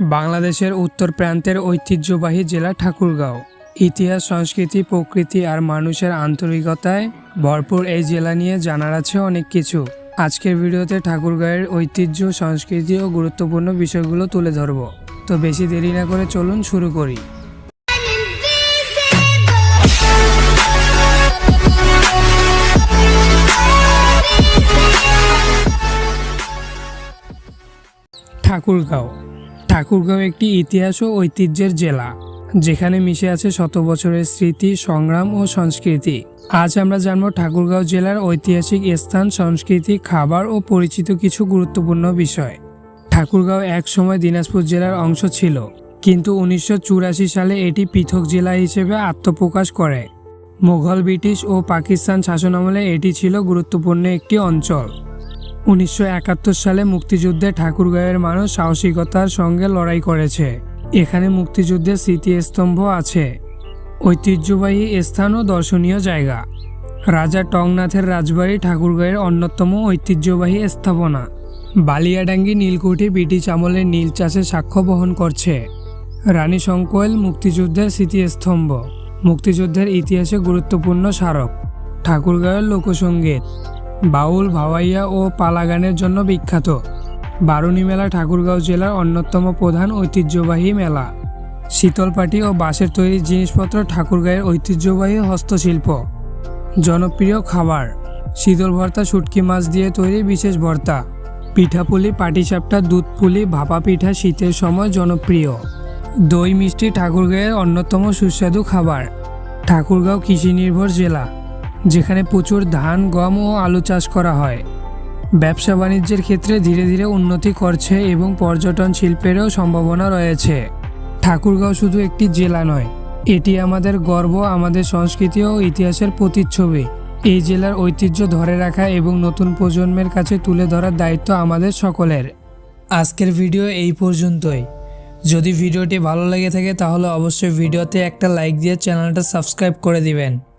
বাংলাদেশের উত্তর প্রান্তের ঐতিহ্যবাহী জেলা ঠাকুরগাঁও। ইতিহাস, সংস্কৃতি, প্রকৃতি আর মানুষের আন্তরিকতায় ভরপুর এই জেলা নিয়ে জানার আছে অনেক কিছু। আজকের ভিডিওতে ঠাকুরগাঁয়ের ঐতিহ্য, সংস্কৃতি ও গুরুত্বপূর্ণ বিষয়গুলো তুলে ধরব। তো বেশি দেরি না করে চলুন শুরু করি। ঠাকুরগাঁও। ঠাকুরগাঁও একটি ইতিহাস ও ঐতিহ্যের জেলা, যেখানে মিশে আছে শত বছরের স্মৃতি, সংগ্রাম ও সংস্কৃতি। আজ আমরা জানব ঠাকুরগাঁও জেলার ঐতিহাসিক স্থান, সংস্কৃতি, খাবার ও পরিচিত কিছু গুরুত্বপূর্ণ বিষয়। ঠাকুরগাঁও এক সময় দিনাজপুর জেলার অংশ ছিল, কিন্তু উনিশশো চুরাশি সালে এটি পৃথক জেলা হিসেবে আত্মপ্রকাশ করে। মুঘল ব্রিটিশ ও পাকিস্তান শাসনামলে এটি ছিল গুরুত্বপূর্ণ একটি অঞ্চল। উনিশশো একাত্তর সালে মুক্তিযুদ্ধে ঠাকুরগাঁয়ের মানুষ সাহসিকতার সঙ্গে লড়াই করেছে। এখানে মুক্তিযুদ্ধের স্মৃতিস্তম্ভ আছে। ঐতিহ্যবাহী স্থান ও দর্শনীয় জায়গা। রাজা টংনাথের রাজবাড়ি ঠাকুরগাঁয়ের অন্যতম ঐতিহ্যবাহী স্থাপনা। বালিয়াডাঙ্গি নীলকুঠি ব্রিটিশ আমলের নীল চাষে সাক্ষ্য বহন করছে। রানী শঙ্কোয়েল মুক্তিযুদ্ধের স্মৃতিস্তম্ভ। মুক্তিযুদ্ধের ইতিহাসে গুরুত্বপূর্ণ স্মারক। ঠাকুরগাঁয়ের লোকসঙ্গীত বাউল, ভাওয়াইয়া ও পালাগানের জন্য বিখ্যাত। বারুণী মেলা ঠাকুরগাঁও জেলার অন্যতম প্রধান ঐতিহ্যবাহী মেলা। শীতলপাটি ও বাঁশের তৈরি জিনিসপত্র ঠাকুরগাঁয়ের ঐতিহ্যবাহী হস্তশিল্প। জনপ্রিয় খাবার শীতল ভর্তা, শুটকি মাছ দিয়ে তৈরি বিশেষ ভর্তা। পিঠাপুলি, পাটিসাপটা দুধ পুলি ভাপা পিঠা শীতের সময় জনপ্রিয়। দই মিষ্টি ঠাকুরগাঁয়ের অন্যতম সুস্বাদু খাবার। ঠাকুরগাঁও কৃষি নির্ভর জেলা। যেখানে প্রচুর ধান, গম ও আলু চাষ করা হয়। ব্যবসা বাণিজ্যের ক্ষেত্রে ধীরে ধীরে উন্নতি করছে এবং পর্যটন শিল্পেরও সম্ভাবনা রয়েছে। ঠাকুরগাঁও শুধু একটি জেলা নয়, এটি আমাদের গর্ব, আমাদের সংস্কৃতি ও ইতিহাসের প্রতিচ্ছবি। এই জেলার ঐতিহ্য ধরে রাখা এবং নতুন প্রজন্মের কাছে তুলে ধরার দায়িত্ব আমাদের সকলের। আজকের ভিডিও এই পর্যন্তই। যদি ভিডিওটি ভালো লেগে থাকে তাহলে অবশ্যই ভিডিওতে একটা লাইক দিয়ে চ্যানেলটা সাবস্ক্রাইব করে দিবেন।